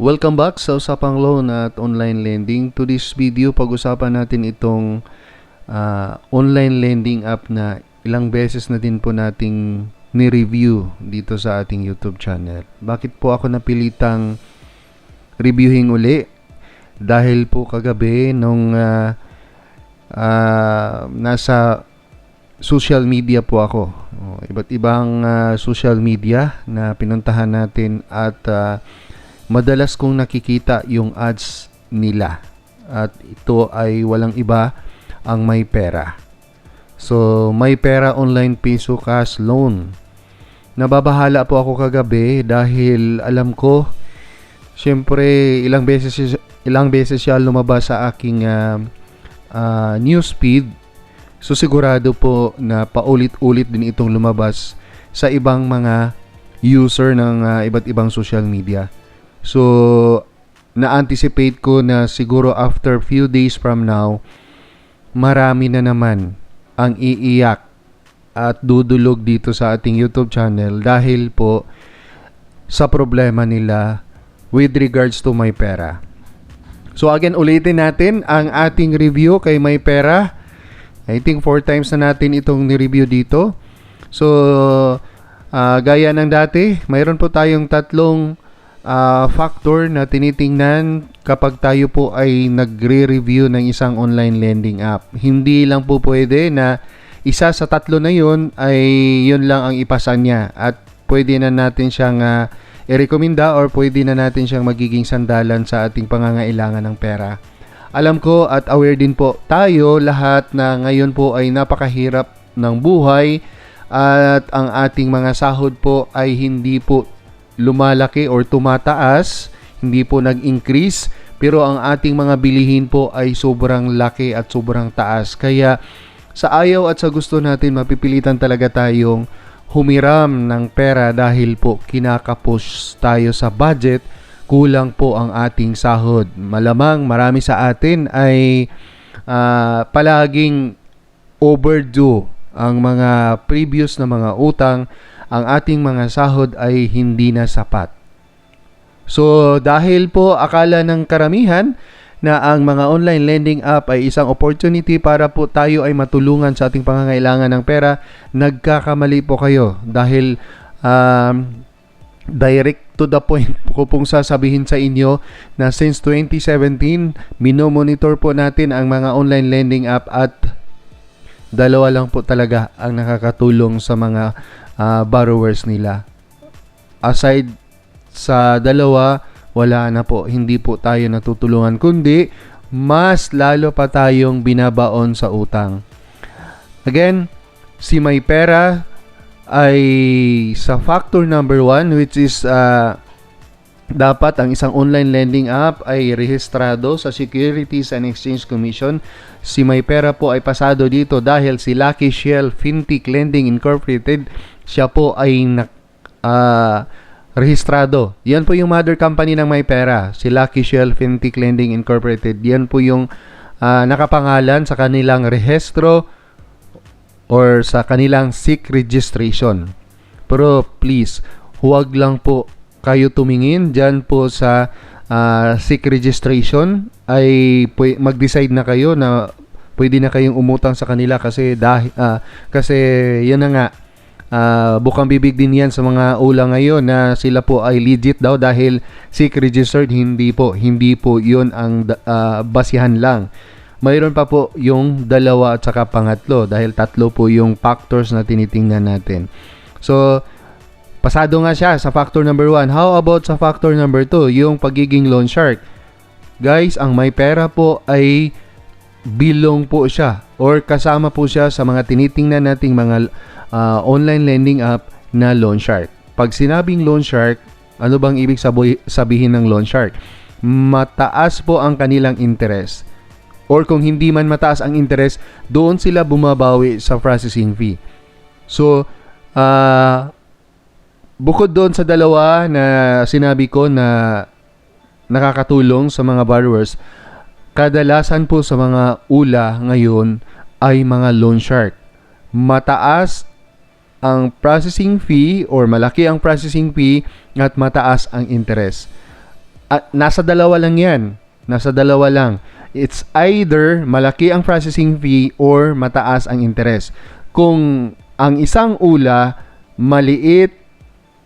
Welcome back sa Usapang Loan at Online Lending. To this video, pag-usapan natin itong ah, online lending app na ilang beses na din po nating ni-review dito sa ating YouTube channel. Bakit po ako napilitang reviewing uli? Dahil po kagabi nung ah, ah, nasa social media po ako. Oh, iba't ibang ah, social media na pinuntahan natin at ah, madalas kong nakikita yung ads nila. At ito ay walang iba ang may pera. So, may pera online peso cash loan. Nababahala po ako kagabi dahil alam ko Siyempre, ilang beses ilang beses siya lumabas sa aking ah, ah, newsfeed. So sigurado po na paulit-ulit din itong lumabas sa ibang mga user ng ah, iba't ibang social media. So na-anticipate ko na siguro after few days from now marami na naman ang iiyak at dudulog dito sa ating YouTube channel dahil po sa problema nila with regards to My Pera. So again, ulitin natin ang ating review kay My Pera. I think four times na natin itong ni-review dito. So, ah, gaya ng dati, mayroon po tayong tatlong ah, factor na tinitingnan kapag tayo po ay nagre-review ng isang online lending app. Hindi lang po pwede na isa sa tatlo na yun ay yun lang ang ipasa niya at pwede na natin siyang ah, i-recommenda or pwede na natin siyang magiging sandalan sa ating pangangailangan ng pera. Alam ko at aware din po tayo lahat na ngayon po ay napakahirap ng buhay at ang ating mga sahod po ay hindi po lumalaki or tumataas, hindi po nag-increase, pero ang ating mga bilihin po ay sobrang laki at sobrang taas. Kaya sa ayaw at sa gusto natin, mapipilitan talaga tayong humiram ng pera dahil po kinakapos tayo sa budget, kulang po ang ating sahod. Malamang marami sa atin ay ah, palaging overdue ang mga previous na mga utang, ang ating mga sahod ay hindi na sapat. So dahil po akala ng karamihan na ang mga online lending app ay isang opportunity para po tayo ay matulungan sa ating pangangailangan ng pera, nagkakamali po kayo dahil um, direct to the point ko pong sasabihin sa inyo na since 2017, minomonitor po natin ang mga online lending app at dalawa lang po talaga ang nakakatulong sa mga ah, borrowers nila. Aside sa dalawa, wala na po. Hindi po tayo natutulungan kundi mas lalo pa tayong binabaon sa utang. Again, si May Pera ay sa factor number one which is ah, dapat ang isang online lending app ay rehistrado sa Securities and Exchange Commission. Si May Pera po ay pasado dito dahil si Lucky Shell Fintech Lending Incorporated siya po ay na, ah, rehistrado. Yan po yung mother company ng May Pera, si Lucky Shell Fintech Lending Incorporated. Yan po yung ah, nakapangalan sa kanilang rehistro or sa kanilang SIC registration. Pero please, huwag lang po kayo tumingin dyan po sa ah, SIC registration ay mag-decide na kayo na pwede na kayong umutang sa kanila kasi dahil kasi yan na nga ah, bukang bibig din yan sa mga ula ngayon na sila po ay legit daw dahil SIC registered hindi po hindi po yun ang ah, basihan lang mayroon pa po yung dalawa at saka pangatlo dahil tatlo po yung factors na tinitingnan natin. So, pasado nga siya sa factor number 1. How about sa factor number 2, yung pagiging loan shark? Guys, ang may pera po ay bilong po siya or kasama po siya sa mga tinitingnan nating mga ah, online lending app na loan shark. Pag sinabing loan shark, ano bang ibig sabihin ng loan shark? Mataas po ang kanilang interest or kung hindi man mataas ang interest, doon sila bumabawi sa processing fee. So, ah bukod doon sa dalawa na sinabi ko na nakakatulong sa mga borrowers, kadalasan po sa mga ula ngayon ay mga loan shark. Mataas ang processing fee or malaki ang processing fee at mataas ang interest. at nasa dalawa lang yan. Nasa dalawa lang. It's either malaki ang processing fee or mataas ang interest. Kung ang isang ula maliit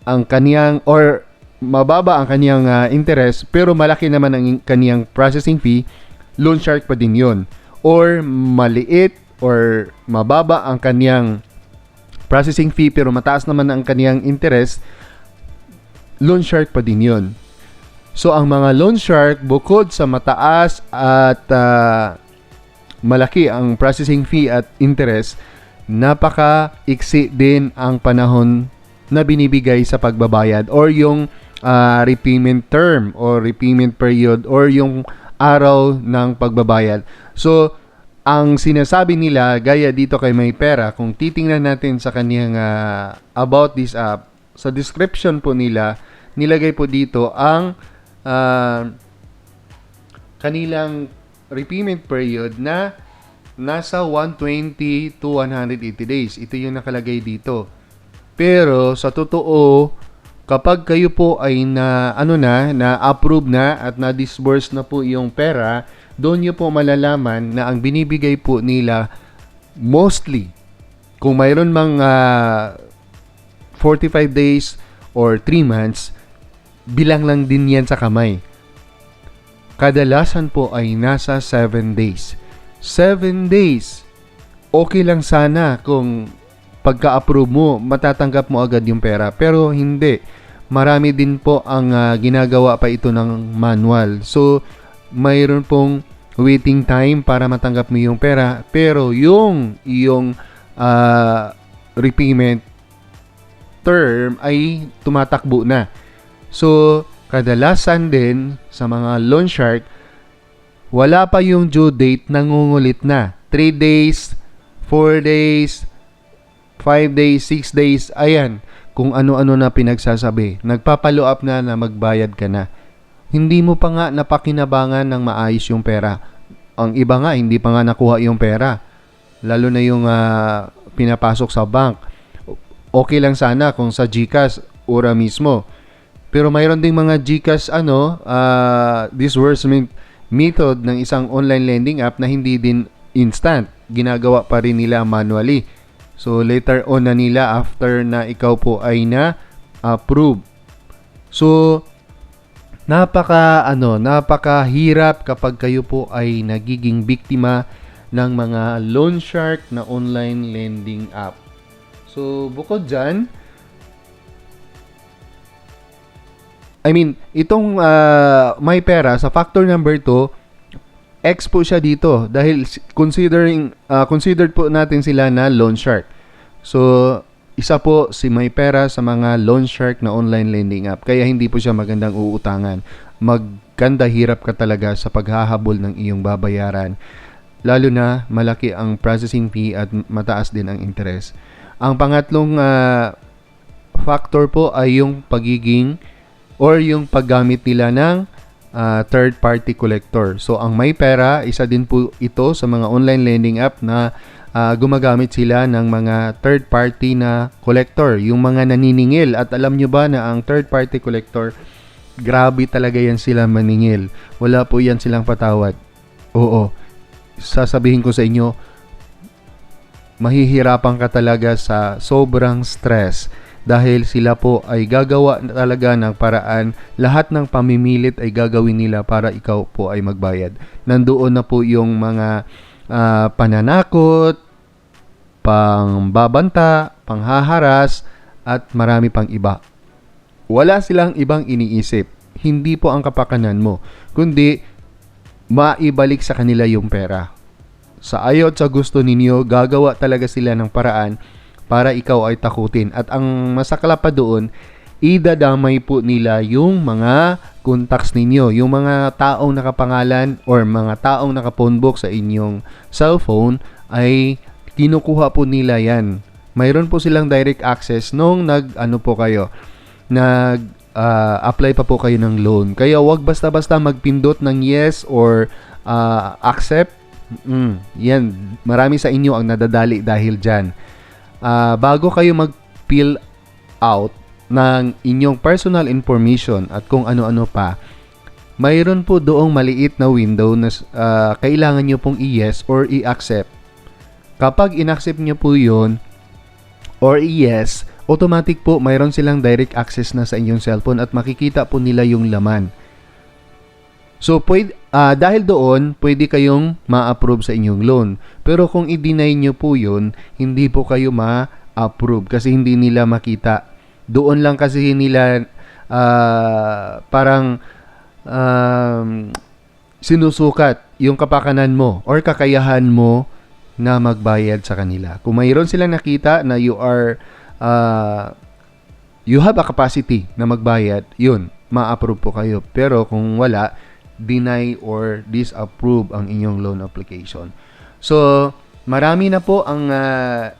ang kaniyang or mababa ang kaniyang ah, interest pero malaki naman ang kaniyang processing fee, loan shark pa din 'yon. Or maliit or mababa ang kaniyang processing fee pero mataas naman ang kaniyang interest, loan shark pa din 'yon. So ang mga loan shark bukod sa mataas at ah, malaki ang processing fee at interest, napaka-iksi din ang panahon na binibigay sa pagbabayad or yung ah, repayment term or repayment period or yung araw ng pagbabayad. So, ang sinasabi nila, gaya dito kay May Pera, kung titingnan natin sa kaniyang ah, about this app, sa description po nila, nilagay po dito ang ah, kanilang repayment period na nasa 120 to 180 days. Ito yung nakalagay dito. Pero sa totoo, kapag kayo po ay na ano na, na approve na at na disburse na po yung pera, doon niyo po malalaman na ang binibigay po nila mostly kung mayroon mang ah, 45 days or 3 months, bilang lang din yan sa kamay. Kadalasan po ay nasa 7 days. 7 days. Okay lang sana kung pagka-approve mo, matatanggap mo agad yung pera. Pero hindi. Marami din po ang ah, ginagawa pa ito ng manual. So, mayroon pong waiting time para matanggap mo yung pera. Pero yung yung ah, repayment term ay tumatakbo na. So, kadalasan din sa mga loan shark, wala pa yung due date, nangungulit na. 3 days, 4 days, 5 days, 6 days, ayan, kung ano-ano na pinagsasabi. Nagpapalo up na na magbayad ka na. Hindi mo pa nga napakinabangan ng maayos yung pera. Ang iba nga, hindi pa nga nakuha yung pera. Lalo na yung ah, pinapasok sa bank. Okay lang sana kung sa GCash, ura mismo. Pero mayroon ding mga GCash ano, uh, disbursement method ng isang online lending app na hindi din instant. Ginagawa pa rin nila manually. So later on na nila after na ikaw po ay na approve. So napaka ano, napakahirap kapag kayo po ay nagiging biktima ng mga loan shark na online lending app. So bukod diyan, I mean, itong ah, may pera sa factor number 2, X po siya dito dahil considering ah, considered po natin sila na loan shark. So, isa po si may pera sa mga loan shark na online lending app. Kaya hindi po siya magandang uutangan. Magkanda hirap ka talaga sa paghahabol ng iyong babayaran. Lalo na malaki ang processing fee at mataas din ang interest. Ang pangatlong ah, factor po ay yung pagiging or yung paggamit nila ng ah, third party collector. So ang may pera, isa din po ito sa mga online lending app na ah, gumagamit sila ng mga third party na collector, yung mga naniningil. At alam nyo ba na ang third party collector, grabe talaga yan sila maningil. Wala po yan silang patawad. Oo. Sasabihin ko sa inyo, mahihirapan ka talaga sa sobrang stress dahil sila po ay gagawa talaga ng paraan lahat ng pamimilit ay gagawin nila para ikaw po ay magbayad. Nandoon na po yung mga ah, pananakot, pangbabanta, panghaharas at marami pang iba. Wala silang ibang iniisip. Hindi po ang kapakanan mo, kundi maibalik sa kanila yung pera sa ayaw at sa gusto ninyo, gagawa talaga sila ng paraan para ikaw ay takutin. At ang masakla pa doon, idadamay po nila yung mga contacts ninyo, yung mga taong nakapangalan or mga taong nakaphonebook sa inyong cellphone ay kinukuha po nila yan. Mayroon po silang direct access nung nag ano po kayo, nag ah, apply pa po kayo ng loan. Kaya wag basta-basta magpindot ng yes or ah, accept Mm, yan, marami sa inyo ang nadadali dahil dyan. Ah, bago kayo mag-fill out ng inyong personal information at kung ano-ano pa, mayroon po doong maliit na window na ah, kailangan nyo pong i-yes or i-accept. Kapag in-accept nyo po yun, or i-yes, automatic po mayroon silang direct access na sa inyong cellphone at makikita po nila yung laman. So, pwede, ah, dahil doon, pwede kayong ma-approve sa inyong loan. Pero kung i-deny nyo po yun, hindi po kayo ma-approve kasi hindi nila makita. Doon lang kasi nila ah, parang um, sinusukat yung kapakanan mo or kakayahan mo na magbayad sa kanila. Kung mayroon silang nakita na you are ah, you have a capacity na magbayad, yun, ma-approve po kayo. Pero kung wala, deny or disapprove ang inyong loan application. So, marami na po ang ah,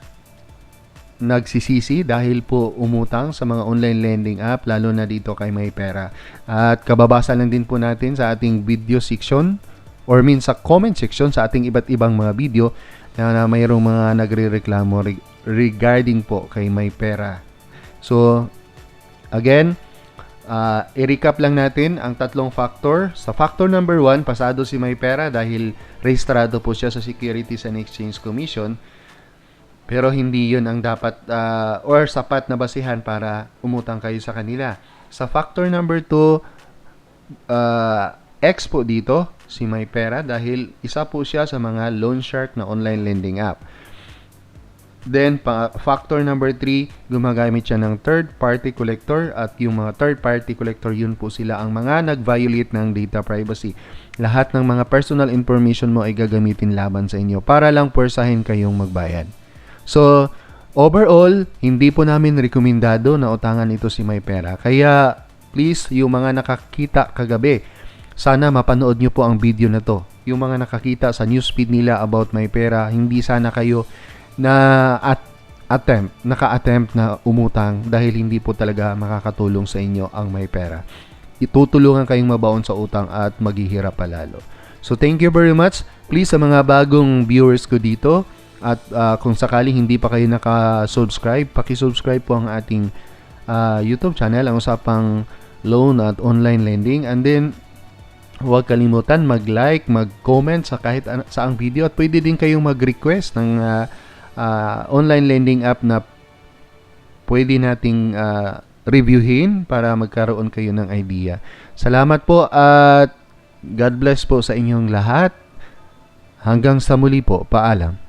nagsisisi dahil po umutang sa mga online lending app lalo na dito kay May Pera. At kababasa lang din po natin sa ating video section or mean sa comment section sa ating iba't ibang mga video na, na mayroong mga nagre-reklamo reg- regarding po kay May Pera. So, again, uh, i-recap lang natin ang tatlong factor. Sa factor number one, pasado si May Pera dahil rehistrado po siya sa Securities and Exchange Commission. Pero hindi yun ang dapat uh, or sapat na basihan para umutang kayo sa kanila. Sa factor number 2, uh, X po dito, si May Pera dahil isa po siya sa mga loan shark na online lending app. Then, pa, factor number 3, gumagamit siya ng third party collector at yung mga third party collector yun po sila ang mga nag-violate ng data privacy. Lahat ng mga personal information mo ay gagamitin laban sa inyo para lang pwersahin kayong magbayad. So, overall, hindi po namin rekomendado na utangan ito si May Pera. Kaya, please, yung mga nakakita kagabi, sana mapanood nyo po ang video na to. Yung mga nakakita sa newsfeed nila about May Pera, hindi sana kayo na at attempt, naka-attempt na umutang dahil hindi po talaga makakatulong sa inyo ang May Pera. Itutulungan kayong mabaon sa utang at maghihirap palalo. So, thank you very much. Please, sa mga bagong viewers ko dito, at uh, kung sakaling hindi pa kayo naka-subscribe, paki-subscribe po ang ating uh, YouTube channel, ang usapang loan at online lending. And then, huwag kalimutan mag-like, mag-comment sa kahit an- saang video at pwede din kayong mag-request ng uh, uh, online lending app na pwede nating uh, reviewin para magkaroon kayo ng idea. Salamat po at God bless po sa inyong lahat. Hanggang sa muli po, paalam.